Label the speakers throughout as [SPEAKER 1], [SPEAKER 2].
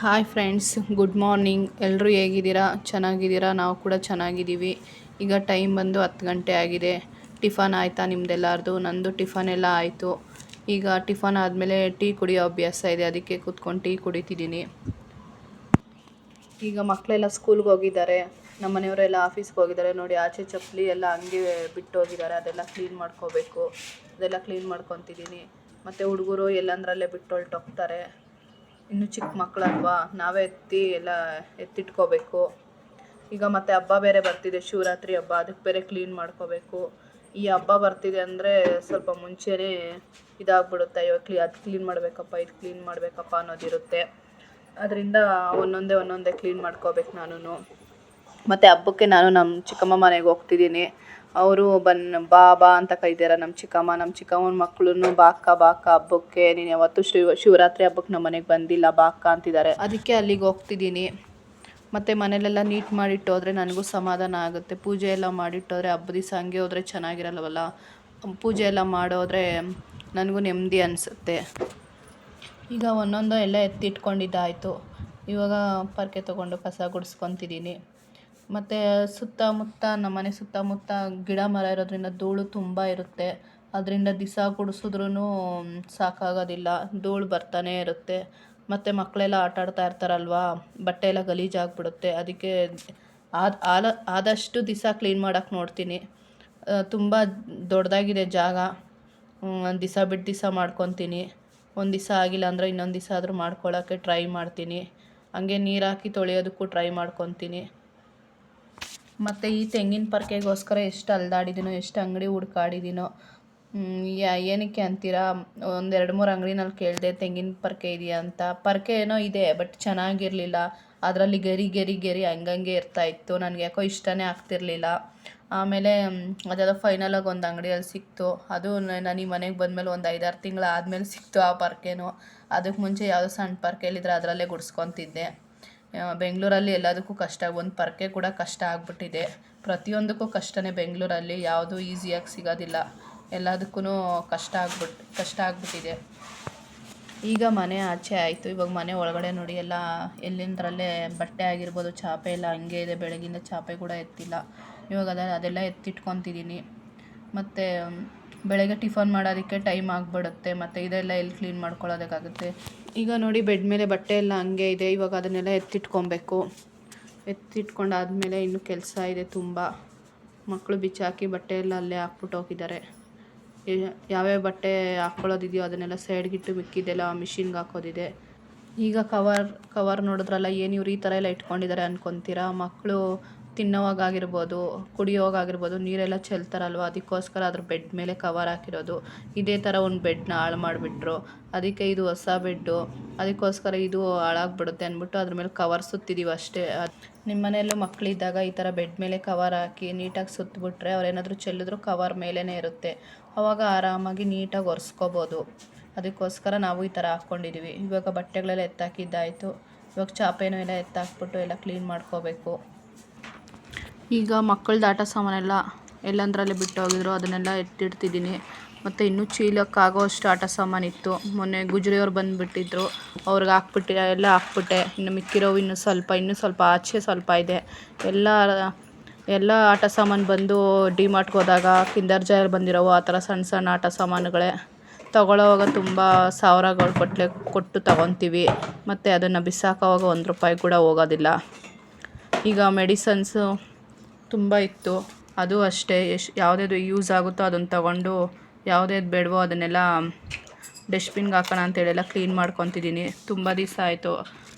[SPEAKER 1] Hi friends good morning ಎಲ್ಲರೂ ಹೇಗಿದ್ದೀರಾ? ಚೆನ್ನಾಗಿದ್ದೀರಾ? ನಾವು ಕೂಡ ಚೆನ್ನಾಗಿದ್ದೀವಿ. ಈಗ ಟೈಮ್ ಬಂದು ಹತ್ತು ಗಂಟೆ ಆಗಿದೆ. ಟಿಫನ್ ಆಯಿತಾ ನಿಮ್ಮದೆಲ್ಲರದು ನಂದು ಟಿಫನ್ ಎಲ್ಲ ಆಯಿತು. ಈಗ ಟಿಫನ್ ಆದಮೇಲೆ ಟೀ ಕುಡಿಯೋ ಅಭ್ಯಾಸ ಇದೆ. ಅದಕ್ಕೆ ಕೂತ್ಕೊಂಡು ಟೀ ಕುಡಿತಿದ್ದೀನಿ. ಈಗ ಮಕ್ಕಳೆಲ್ಲ ಸ್ಕೂಲ್ಗೆ ಹೋಗಿದ್ದಾರೆ. ನಮ್ಮ ಮನೆಯವರೆಲ್ಲ ಆಫೀಸ್ಗೆ ಹೋಗಿದ್ದಾರೆ. ನೋಡಿ, ಆಚೆ ಚಪ್ಪಲಿ ಎಲ್ಲ ಹಂಗೆ ಬಿಟ್ಟು ಹೋಗಿದ್ದಾರೆ. ಅದೆಲ್ಲ ಕ್ಲೀನ್ ಮಾಡ್ಕೋಬೇಕು. ಅದೆಲ್ಲ ಕ್ಲೀನ್ ಮಾಡ್ಕೊತಿದ್ದೀನಿ. ಮತ್ತು ಹುಡುಗರು ಎಲ್ಲಂದ್ರಲ್ಲೇ ಬಿಟ್ಟು ಹೊರ್ಟೋಗ್ತಾರೆ ಇನ್ನು ಚಿಕ್ಕ ಮಕ್ಕಳಲ್ವಾ? ನಾವೇ ಎತ್ತಿ ಎಲ್ಲ ಎತ್ತಿಟ್ಕೋಬೇಕು. ಈಗ ಮತ್ತೆ ಹಬ್ಬ ಬೇರೆ ಬರ್ತಿದೆ, ಶಿವರಾತ್ರಿ ಹಬ್ಬ. ಅದಕ್ಕೆ ಬೇರೆ ಕ್ಲೀನ್ ಮಾಡ್ಕೋಬೇಕು. ಈ ಹಬ್ಬ ಬರ್ತಿದೆ ಅಂದರೆ ಸ್ವಲ್ಪ ಮುಂಚೆನೇ ಇದಾಗ್ಬಿಡುತ್ತೆ. ಅಯ್ಯೋ ಕ್ಲೀ ಅದು ಕ್ಲೀನ್ ಮಾಡಬೇಕಪ್ಪ, ಇದು ಕ್ಲೀನ್ ಮಾಡಬೇಕಪ್ಪ ಅನ್ನೋದಿರುತ್ತೆ. ಅದರಿಂದ ಒಂದೊಂದೇ ಒಂದೊಂದೇ ಕ್ಲೀನ್ ಮಾಡ್ಕೋಬೇಕು ನಾನು ಮತ್ತು ಹಬ್ಬಕ್ಕೆ ನಾನು ನಮ್ಮ ಚಿಕ್ಕಮ್ಮ ಮನೆಗೆ ಹೋಗ್ತಿದ್ದೀನಿ. ಅವರು ಬನ್ ಬಾ ಬಾ ಅಂತ ಕರೀತಾರೆ ನಮ್ಮ ಚಿಕ್ಕಮ್ಮ ನಮ್ಮ ಚಿಕ್ಕಮ್ಮನ ಮಕ್ಕಳನ್ನು ಬಾಕ್ಕ ಬಾಕ್ಕ ಹಬ್ಬಕ್ಕೆ, ನೀನು ಯಾವತ್ತೂ ಶಿವ, ಶಿವರಾತ್ರಿ ಹಬ್ಬಕ್ಕೆ ನಮ್ಮ ಮನೆಗೆ ಬಂದಿಲ್ಲ ಬಾಕ್ಕ ಅಂತಿದ್ದಾರೆ. ಅದಕ್ಕೆ ಅಲ್ಲಿಗೆ ಹೋಗ್ತಿದ್ದೀನಿ. ಮತ್ತು ಮನೇಲೆಲ್ಲ ನೀಟ್ ಮಾಡಿಟ್ಟೋದ್ರೆ ನನಗೂ ಸಮಾಧಾನ ಆಗುತ್ತೆ. ಪೂಜೆ ಎಲ್ಲ ಮಾಡಿಟ್ಟೋದ್ರೆ ಹಬ್ಬದ ದಿವಸ ಹಂಗೆ ಹೋದ್ರೆ ಚೆನ್ನಾಗಿರಲ್ವಲ್ಲ? ಪೂಜೆ ಎಲ್ಲ ಮಾಡೋದ್ರೆ ನನಗೂ ನೆಮ್ಮದಿ ಅನಿಸುತ್ತೆ. ಈಗ ಒಂದೊಂದು ಎಲ್ಲ ಎತ್ತಿಟ್ಕೊಂಡಿದ್ದಾಯಿತು. ಇವಾಗ ಪರ್ಕೆ ತೊಗೊಂಡು ಕಸ ಗುಡಿಸ್ಕೊತಿದ್ದೀನಿ. ಮತ್ತು ಸುತ್ತಮುತ್ತ ನಮ್ಮನೆ ಸುತ್ತಮುತ್ತ ಗಿಡ ಮರ ಇರೋದ್ರಿಂದ ಧೂಳು ತುಂಬ ಇರುತ್ತೆ. ಅದರಿಂದ ದಿಸ ಗುಡಿಸಿದ್ರೂ ಸಾಕಾಗೋದಿಲ್ಲ. ಧೂಳು ಬರ್ತಾನೆ ಇರುತ್ತೆ. ಮತ್ತು ಮಕ್ಕಳೆಲ್ಲ ಆಟ ಆಡ್ತಾ ಇರ್ತಾರಲ್ವಾ? ಬಟ್ಟೆ ಎಲ್ಲ ಗಲೀಜಾಗ್ಬಿಡುತ್ತೆ. ಅದಕ್ಕೆ ಆದ, ಆಲ, ಆದಷ್ಟು ದಿಸ ಕ್ಲೀನ್ ಮಾಡೋಕ್ಕೆ ನೋಡ್ತೀನಿ. ತುಂಬ ದೊಡ್ಡದಾಗಿದೆ ಜಾಗ. ದಿಸ ಬಿಟ್ಟು ದಿವಸ ಮಾಡ್ಕೊತೀನಿ. ಒಂದು ದಿವಸ ಆಗಿಲ್ಲ ಅಂದರೆ ಇನ್ನೊಂದು ದಿವಸ ಆದರೂ ಮಾಡ್ಕೊಳ್ಳೋಕ್ಕೆ ಟ್ರೈ ಮಾಡ್ತೀನಿ. ಹಂಗೆ ನೀರು ಹಾಕಿ ತೊಳೆಯೋದಕ್ಕೂ ಟ್ರೈ ಮಾಡ್ಕೊತೀನಿ. ಮತ್ತು ಈ ತೆಂಗಿನ ಪರ್ಕೆಗೋಸ್ಕರ ಎಷ್ಟು ಅಲ್ದಾಡಿದ್ದೀನೋ ಎಷ್ಟು ಅಂಗಡಿ ಹುಡ್ಕಾಡಿದ್ದೀನೋ ಏನಕ್ಕೆ ಅಂತೀರಾ? ಒಂದೆರಡು ಮೂರು ಅಂಗಡಿನಲ್ಲಿ ಕೇಳಿದೆ ತೆಂಗಿನ ಪರ್ಕೆ ಇದೆಯಾ ಅಂತ. ಪರ್ಕೆ ಏನೋ ಇದೆ, ಬಟ್ ಚೆನ್ನಾಗಿರಲಿಲ್ಲ. ಅದರಲ್ಲಿ ಗರಿ ಗರಿ ಗರಿ ಹಂಗಂಗೆ ಇರ್ತಾಯಿತ್ತು ನನಗೆ ಯಾಕೋ ಇಷ್ಟನೇ ಆಗ್ತಿರಲಿಲ್ಲ. ಆಮೇಲೆ ಅದೆಲ್ಲ ಫೈನಲಾಗಿ ಒಂದು ಅಂಗಡಿಯಲ್ಲಿ ಸಿಕ್ತು. ಅದು ನನಗೆ ಮನೆಗೆ ಬಂದಮೇಲೆ ಒಂದು ಐದಾರು ತಿಂಗಳು ಆದಮೇಲೆ ಸಿಕ್ತು ಆ ಪರ್ಕೆನೂ. ಅದಕ್ಕೆ ಮುಂಚೆ ಯಾವುದೋ ಸಣ್ಣ ಪರ್ಕೆಯಲ್ಲಿದ್ರೆ ಅದರಲ್ಲೇ ಗುಡಿಸ್ಕೊತಿದ್ದೆ. ಬೆಂಗಳೂರಲ್ಲಿ ಎಲ್ಲದಕ್ಕೂ ಕಷ್ಟ. ಒಂದು ಪರ್ಕೆ ಕೂಡ ಕಷ್ಟ ಆಗಿಬಿಟ್ಟಿದೆ. ಪ್ರತಿಯೊಂದಕ್ಕೂ ಕಷ್ಟನೇ ಬೆಂಗಳೂರಲ್ಲಿ. ಯಾವುದೂ ಈಸಿಯಾಗಿ ಸಿಗೋದಿಲ್ಲ. ಎಲ್ಲದಕ್ಕೂ ಕಷ್ಟ ಆಗ್ಬಿಟ್ಟು ಕಷ್ಟ ಆಗಿಬಿಟ್ಟಿದೆ. ಈಗ ಮನೆ ಆಚೆ ಆಯಿತು. ಇವಾಗ ಮನೆ ಒಳಗಡೆ ನೋಡಿ, ಎಲ್ಲ ಎಲ್ಲಿಂದರಲ್ಲೇ ಬಟ್ಟೆ ಆಗಿರ್ಬೋದು, ಚಾಪೆ ಎಲ್ಲ ಹಂಗೆ ಇದೆ. ಬೆಳಗಿಂದ ಚಾಪೆ ಕೂಡ ಎತ್ತಿಲ್ಲ. ಇವಾಗ ಅದ, ಅದೆಲ್ಲ ಎತ್ತಿಟ್ಕೊತಿದ್ದೀನಿ ಮತ್ತು, ಬೆಳಗ್ಗೆ ಟಿಫನ್ ಮಾಡೋದಕ್ಕೆ ಟೈಮ್ ಆಗಿಬಿಡುತ್ತೆ. ಮತ್ತು ಇದೆಲ್ಲ ಎಲ್ಲಿ ಕ್ಲೀನ್ ಮಾಡ್ಕೊಳ್ಳೋದಕ್ಕಾಗುತ್ತೆ? ಈಗ ನೋಡಿ ಬೆಡ್ ಮೇಲೆ ಬಟ್ಟೆ ಎಲ್ಲ ಹಂಗೆ ಇದೆ. ಇವಾಗ ಅದನ್ನೆಲ್ಲ ಎತ್ತಿಟ್ಕೊಬೇಕು. ಎತ್ತಿಟ್ಕೊಂಡಾದ್ಮೇಲೆ ಇನ್ನೂ ಕೆಲಸ ಇದೆ ತುಂಬ. ಮಕ್ಕಳು ಬಿಚ್ಚಾಕಿ ಬಟ್ಟೆ ಎಲ್ಲ ಅಲ್ಲೇ ಹಾಕ್ಬಿಟ್ಟು ಹೋಗಿದ್ದಾರೆ. ಯಾವ್ಯಾವ ಬಟ್ಟೆ ಹಾಕ್ಕೊಳ್ಳೋದಿದೆಯೋ ಅದನ್ನೆಲ್ಲ ಸೈಡ್ಗಿಟ್ಟು ಮಿಕ್ಕಿದ್ದೆಲ್ಲ ಮಿಷಿನ್ಗೆ ಹಾಕೋದಿದೆ. ಈಗ ಕವರ್ ಕವರ್ ನೋಡಿದ್ರಲ್ಲ, ಏನು ಇವ್ರು ಈ ಥರ ಎಲ್ಲ ಇಟ್ಕೊಂಡಿದ್ದಾರೆ ಅನ್ಕೊತೀರಾ? ಮಕ್ಕಳು ತಿನ್ನೋವಾಗಾಗಿರ್ಬೋದು, ಕುಡಿಯೋವಾಗಾಗಿರ್ಬೋದು, ನೀರೆಲ್ಲ ಚೆಲ್ತಾರಲ್ವ? ಅದಕ್ಕೋಸ್ಕರ ಅದ್ರ ಬೆಡ್ ಮೇಲೆ ಕವರ್ ಹಾಕಿರೋದು. ಇದೇ ಥರ ಒಂದು ಬೆಡ್ನ ಹಾಳು ಮಾಡಿಬಿಟ್ರು. ಅದಕ್ಕೆ ಇದು ಹೊಸ ಬೆಡ್ಡು ಅದಕ್ಕೋಸ್ಕರ ಇದು ಹಾಳಾಗ್ಬಿಡುತ್ತೆ ಅಂದ್ಬಿಟ್ಟು ಅದ್ರ ಮೇಲೆ ಕವರ್ ಸುತ್ತಿದ್ದೀವಿ ಅಷ್ಟೇ. ನಿಮ್ಮ ಮನೆಯಲ್ಲೂ ಮಕ್ಕಳಿದ್ದಾಗ ಈ ಥರ ಬೆಡ್ ಮೇಲೆ ಕವರ್ ಹಾಕಿ ನೀಟಾಗಿ ಸುತ್ತಿಬಿಟ್ರೆ ಅವ್ರೇನಾದರೂ ಚೆಲ್ಲಿದ್ರು ಕವರ್ ಮೇಲೇ ಇರುತ್ತೆ. ಅವಾಗ ಆರಾಮಾಗಿ ನೀಟಾಗಿ ಒರೆಸ್ಕೋಬೋದು. ಅದಕ್ಕೋಸ್ಕರ ನಾವು ಈ ಥರ ಹಾಕ್ಕೊಂಡಿದ್ದೀವಿ ಇವಾಗ ಬಟ್ಟೆಗಳೆಲ್ಲ ಎತ್ತಾಕಿದ್ದಾಯಿತು. ಇವಾಗ ಚಾಪೆನೂ ಎಲ್ಲ ಎತ್ತಾಕ್ಬಿಟ್ಟು ಎಲ್ಲ ಕ್ಲೀನ್ ಮಾಡ್ಕೋಬೇಕು. ಈಗ ಮಕ್ಕಳದ್ದು ಆಟ ಸಾಮಾನೆಲ್ಲ ಎಲ್ಲೆಂದ್ರಲ್ಲಿ ಬಿಟ್ಟು ಹೋಗಿದ್ರು ಅದನ್ನೆಲ್ಲ ಎತ್ತಿಡ್ತಿದ್ದೀನಿ. ಮತ್ತು ಇನ್ನೂ ಚೀಲಕ್ಕಾಗೋ ಅಷ್ಟು ಆಟ ಸಾಮಾನಿತ್ತು ಮೊನ್ನೆ ಗುಜ್ರಿಯವ್ರು ಬಂದುಬಿಟ್ಟಿದ್ರು. ಅವ್ರಿಗೆ ಹಾಕ್ಬಿಟ್ಟು, ಎಲ್ಲ ಹಾಕ್ಬಿಟ್ಟೆ. ಇನ್ನು ಮಿಕ್ಕಿರೋವು ಇನ್ನೂ ಸ್ವಲ್ಪ ಇನ್ನೂ ಸ್ವಲ್ಪ ಆಚೆ ಸ್ವಲ್ಪ ಇದೆ. ಎಲ್ಲ ಎಲ್ಲ ಆಟ ಸಾಮಾನು ಬಂದು ಡಿ ಮಾರ್ಟ್ಗೆ ಹೋದಾಗ ಕಿಂಡರ್ ಜಾಯಲ್ಲಿ ಬಂದಿರೋವು, ಆ ಥರ ಸಣ್ಣ ಸಣ್ಣ ಆಟ ಸಾಮಾನುಗಳೇ. ತಗೊಳ್ಳೋವಾಗ ತುಂಬ ಸಾವಿರಗಳು ಕೊಟ್ಟಲೆ ಕೊಟ್ಟು ತಗೊತೀವಿ. ಮತ್ತು ಅದನ್ನು ಬಿಸಾಕೋವಾಗ ಒಂದು ರೂಪಾಯಿ ಕೂಡ ಹೋಗೋದಿಲ್ಲ. ಈಗ ಮೆಡಿಸನ್ಸು ತುಂಬ ಇತ್ತು. ಅದು ಅಷ್ಟೇ. ಎಷ್ಟು ಯಾವುದ್ಯಾವ್ದು ಯೂಸ್ ಆಗುತ್ತೋ ಅದನ್ನು ತಗೊಂಡು ಯಾವುದ್ಯಾವ್ದು ಬೇಡವೋ ಅದನ್ನೆಲ್ಲ ಡಸ್ಟ್ಬಿನ್ಗೆ ಹಾಕೋಣ ಅಂತೇಳೆಲ್ಲ ಕ್ಲೀನ್ ಮಾಡ್ಕೊತಿದ್ದೀನಿ. ತುಂಬ ದಿವಸ ಆಯಿತು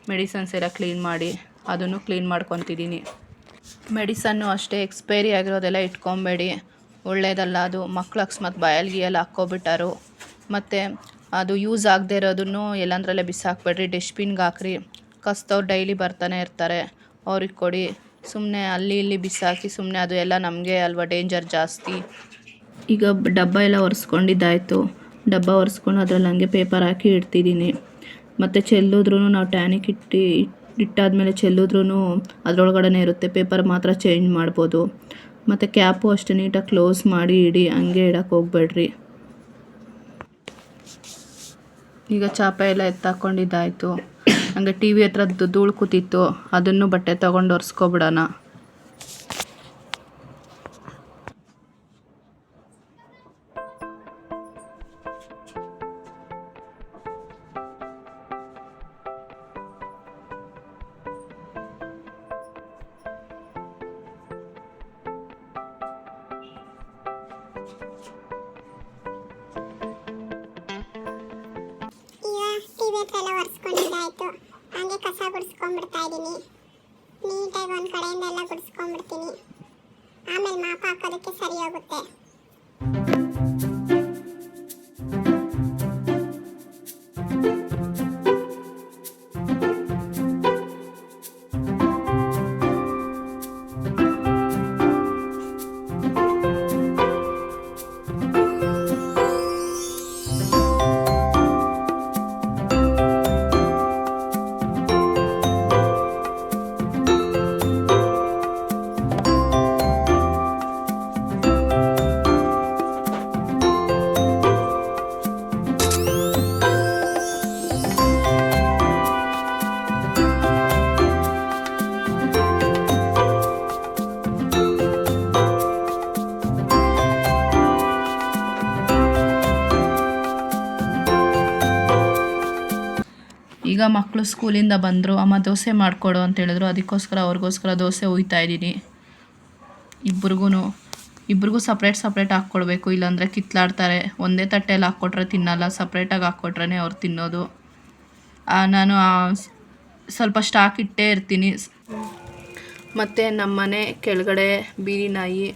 [SPEAKER 1] ಮೆಡಿಸನ್ಸ್ ಎಲ್ಲ ಕ್ಲೀನ್ ಮಾಡಿ ಅದನ್ನು ಕ್ಲೀನ್ ಮಾಡ್ಕೊತಿದ್ದೀನಿ. ಮೆಡಿಸನ್ನು ಅಷ್ಟೇ ಎಕ್ಸ್ಪೈರಿ ಆಗಿರೋದೆಲ್ಲ ಇಟ್ಕೊಬೇಡಿ. ಒಳ್ಳೆಯದಲ್ಲ ಅದು. ಮಕ್ಳು ಅಕಸ್ಮಾತ್ ಬಾಯಲ್ಲಿ ಗೀಯಲ್ಲಿ ಹಾಕ್ಕೊಬಿಟ್ಟಾರು. ಮತ್ತು ಅದು ಯೂಸ್ ಆಗದೆ ಇರೋದನ್ನು ಎಲ್ಲಂದ್ರಲ್ಲೇ ಬಿಸಾಕ್ಬೇಡ್ರಿ. ಡಸ್ಟ್ಬಿನ್ಗೆ ಹಾಕ್ರಿ. ಕಸ್ತವ್ರು ಡೈಲಿ ಬರ್ತಾನೆ ಇರ್ತಾರೆ. ಅವ್ರಿಗೆ ಕೊಡಿ. ಸುಮ್ಮನೆ ಅಲ್ಲಿ ಇಲ್ಲಿ ಬಿಸಾಕಿ ಸುಮ್ಮನೆ ಅದು ಎಲ್ಲ ನಮಗೆ ಅಲ್ವಾ ಡೇಂಜರ್ ಜಾಸ್ತಿ. ಈಗ ಡಬ್ಬ ಎಲ್ಲ ಒರೆಸ್ಕೊಂಡಿದ್ದಾಯಿತು. ಡಬ್ಬ ಒರೆಸ್ಕೊಂಡು ಅದ್ರಲ್ಲಿ ಹಂಗೆ ಪೇಪರ್ ಹಾಕಿ ಇಡ್ತಿದ್ದೀನಿ. ಮತ್ತು ಚೆಲ್ಲಿದ್ರೂ ನಾವು ಟ್ಯಾನಿಕ್ ಇಟ್ಟು, ಇಟ್ಟಾದಮೇಲೆ ಚೆಲ್ಲಿದ್ರೂ ಅದರೊಳಗಡೆ ಇರುತ್ತೆ. ಪೇಪರ್ ಮಾತ್ರ ಚೇಂಜ್ ಮಾಡ್ಬೋದು. ಮತ್ತು ಕ್ಯಾಪು ಅಷ್ಟೇ ನೀಟಾಗಿ ಕ್ಲೋಸ್ ಮಾಡಿ ಇಡಿ, ಹಂಗೆ ಇಡಕ್ಕೆ ಹೋಗ್ಬೇಡ್ರಿ. ಈಗ ಚಾಪೆ ಎಲ್ಲ ಎತ್ತಾಕೊಂಡಿದ್ದಾಯಿತು. ಹಂಗೆ ಟಿ ವಿ ಹತ್ರ ಧೂಳು ಕೂತಿತ್ತು ಅದನ್ನು ಬಟ್ಟೆ ತಗೊಂಡು ಒರೆಸ್ಕೊಬಿಡೋಣ.
[SPEAKER 2] ಗುಡಿಸ್ಕೊಂಡ್ಬಿಡ್ತಾ ಇದ್ದೀನಿ ನೀಟಾಗಿ ಒಂದು ಕಡೆಯಿಂದ ಎಲ್ಲ ಗುಡಿಸ್ಕೊಂಡ್ಬಿಡ್ತೀನಿ ಆಮೇಲೆ ಮಾಪ ಹಾಕೋದಕ್ಕೆ ಸರಿ ಹೋಗುತ್ತೆ.
[SPEAKER 1] ಈಗ ಮಕ್ಕಳು ಸ್ಕೂಲಿಂದ ಬಂದರು, ಅಮ್ಮ, ದೋಸೆ ಮಾಡಿಕೊಡು ಅಂತ ಹೇಳಿದ್ರು. ಅದಕ್ಕೋಸ್ಕರ ಅವ್ರಿಗೋಸ್ಕರ ದೋಸೆ ಹುಯ್ತಾ ಇದ್ದೀನಿ. ಇಬ್ರಿಗೂ ಇಬ್ರಿಗೂ ಸಪ್ರೇಟ್ ಸಪ್ರೇಟ್ ಹಾಕ್ಕೊಡ್ಬೇಕು. ಇಲ್ಲಾಂದರೆ ಕಿತ್ಲಾಡ್ತಾರೆ. ಒಂದೇ ತಟ್ಟೆಯಲ್ಲಿ ಹಾಕ್ಕೊಟ್ರೆ ತಿನ್ನಲ್ಲ. ಸಪ್ರೇಟಾಗಿ ಹಾಕ್ಕೊಟ್ರೆ ಅವ್ರು ತಿನ್ನೋದು. ನಾನು ಸ್ವಲ್ಪ ಸ್ಟಾಕ್ ಇಟ್ಟೇ ಇರ್ತೀನಿ. ಮತ್ತು ನಮ್ಮನೆ ಕೆಳಗಡೆ ಬೀದಿ ನಾಯಿ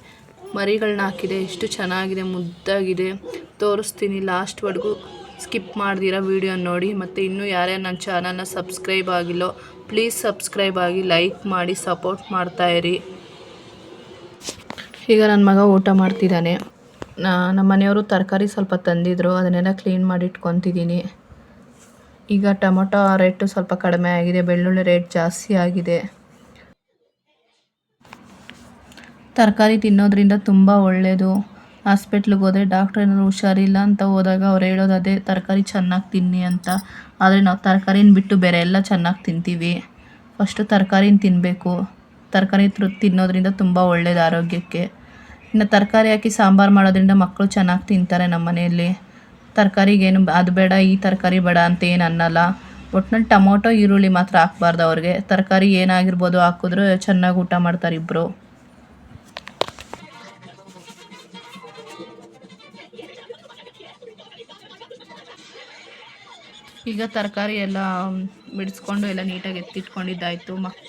[SPEAKER 1] ಮರಿಗಳನ್ನ ಹಾಕಿದೆ. ಎಷ್ಟು ಚೆನ್ನಾಗಿದೆ, ಮುದ್ದಾಗಿದೆ. ತೋರಿಸ್ತೀನಿ ಲಾಸ್ಟ್ವರೆಗೂ. ಸ್ಕಿಪ್ ಮಾಡ್ದಿರ ವೀಡಿಯೋ ನೋಡಿ ಮತ್ತು ಇನ್ನೂ ಯಾರೇ ನನ್ನ ಚಾನಲ್ನ ಸಬ್ಸ್ಕ್ರೈಬ್ ಆಗಿಲ್ಲೋ, ಪ್ಲೀಸ್ ಸಬ್ಸ್ಕ್ರೈಬ್ ಆಗಿ ಲೈಕ್ ಮಾಡಿ, ಸಪೋರ್ಟ್ ಮಾಡ್ತಾಯಿರಿ ಈಗ ನನ್ನ ಮಗ ಊಟ ಮಾಡ್ತಿದ್ದಾನೆ. ನಮ್ಮ ಮನೆಯವರು ತರಕಾರಿ ಸ್ವಲ್ಪ ತಂದಿದ್ರು, ಅದನ್ನೆಲ್ಲ ಕ್ಲೀನ್ ಮಾಡಿ ಇಟ್ಕೊತಿದ್ದೀನಿ. ಈಗ ಟೊಮೊಟೊ ರೇಟು ಸ್ವಲ್ಪ ಕಡಿಮೆ ಆಗಿದೆ, ಬೆಳ್ಳುಳ್ಳಿ ರೇಟ್ ಜಾಸ್ತಿ ಆಗಿದೆ. ತರಕಾರಿ ತಿನ್ನೋದ್ರಿಂದ ತುಂಬ ಒಳ್ಳೆಯದು ಹಾಸ್ಪಿಟ್ಲಿಗೆ ಹೋದರೆ ಡಾಕ್ಟ್ರ್ ಏನಾದ್ರು ಹುಷಾರಿಲ್ಲ ಅಂತ ಹೋದಾಗ ಅವ್ರು ಹೇಳೋದು ಅದೇ, ತರಕಾರಿ ಚೆನ್ನಾಗಿ ತಿನ್ನಿ ಅಂತ. ಆದರೆ ನಾವು ತರಕಾರಿನ ಬಿಟ್ಟು ಬೇರೆ ಎಲ್ಲ ಚೆನ್ನಾಗಿ ತಿಂತೀವಿ. ಫಸ್ಟು ತರಕಾರಿನ ತಿನ್ನಬೇಕು ತರಕಾರಿ ತಿನ್ನೋದ್ರಿಂದ ತುಂಬ ಒಳ್ಳೆಯದು ಆರೋಗ್ಯಕ್ಕೆ. ಇನ್ನು ತರಕಾರಿ ಹಾಕಿ ಸಾಂಬಾರು ಮಾಡೋದ್ರಿಂದ ಮಕ್ಕಳು ಚೆನ್ನಾಗಿ ತಿಂತಾರೆ ನಮ್ಮ ಮನೆಯಲ್ಲಿ. ತರಕಾರಿಗೇನು ಅದು ಬೇಡ, ಈ ತರಕಾರಿ ಬೇಡ ಅಂತ ಏನು ಅನ್ನಲ್ಲ. ಒಟ್ನಲ್ಲಿ ಟೊಮೊಟೊ, ಈರುಳ್ಳಿ ಮಾತ್ರ ಹಾಕ್ಬಾರ್ದು ಅವ್ರಿಗೆ. ತರಕಾರಿ ಏನಾಗಿರ್ಬೋದು ಹಾಕಿದ್ರೆ ಚೆನ್ನಾಗಿ ಊಟ ಮಾಡ್ತಾರೆ ಇಬ್ಬರು ಈಗ ತರಕಾರಿ ಎಲ್ಲ ಬಿಡಿಸ್ಕೊಂಡು ಎಲ್ಲ ನೀಟಾಗಿ ಎತ್ತಿಟ್ಕೊಂಡಿದ್ದಾಯಿತು. ಮಕ್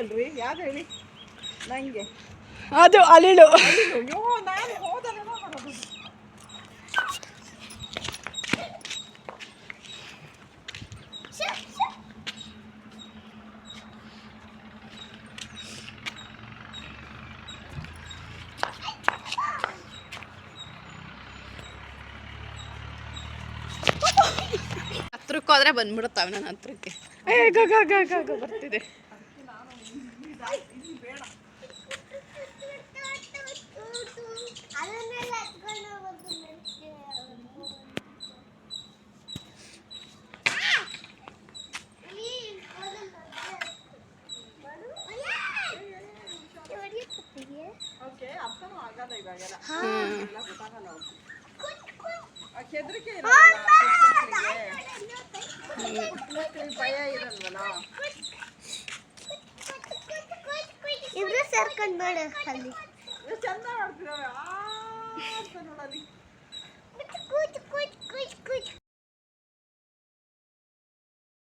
[SPEAKER 3] ಮಾಡ್ತಿತ್ತಲ್ರಿ ಯಾವ್ದು ಹೇಳಿ? ನಂಗೆ.
[SPEAKER 1] ಅದು ಅಳಿಲು
[SPEAKER 3] ಅಯ್ಯೋ ನಾನು ಹೋದಲ್ಲ ಮಾಡೋದು
[SPEAKER 1] ಹತ್ರಕ್ಕೆ ಹೋದ್ರೆ ಬಂದ್ಬಿಡುತ್ತಾವೆ ನನ್ನ ಹತ್ರಕ್ಕೆ. ಬರ್ತಿದೆ.
[SPEAKER 2] ಇಬ್ರು ಸೇರ್ಕೊಂಡು ಬೇಡ ಅಲ್ಲಿ
[SPEAKER 3] ಎಷ್ಟು ಚಂದ ಮಾಡ್ತಿದ್ದಾವೆ ಆ ಅಂತ ನೋಡಲ್ಲಿ
[SPEAKER 2] ಕೂತ್ ಕೂತ್ ಕೂತ್ ಕೂತ್